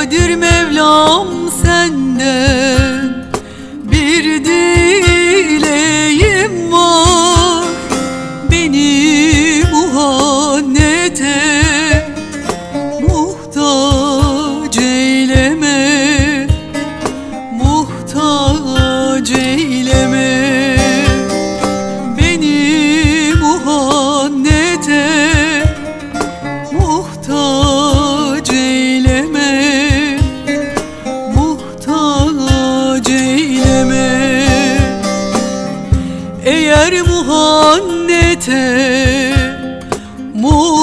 Kadir Mevlam senden bir dileyim. Muhannete muhtaç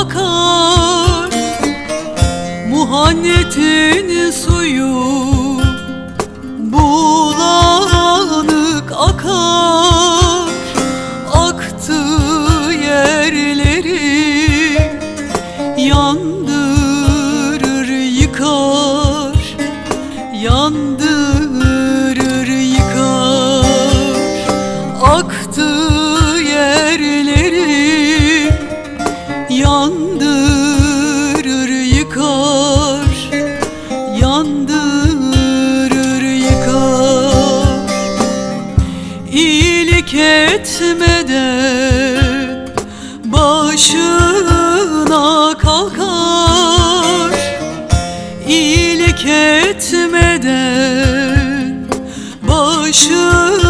akar. Muhannetin suyu bulanık akar. Aktı yerleri yandırır yıkar. Yandırır yıkar. Aktı etmeden Başına kalkar. İyilik etmeden başına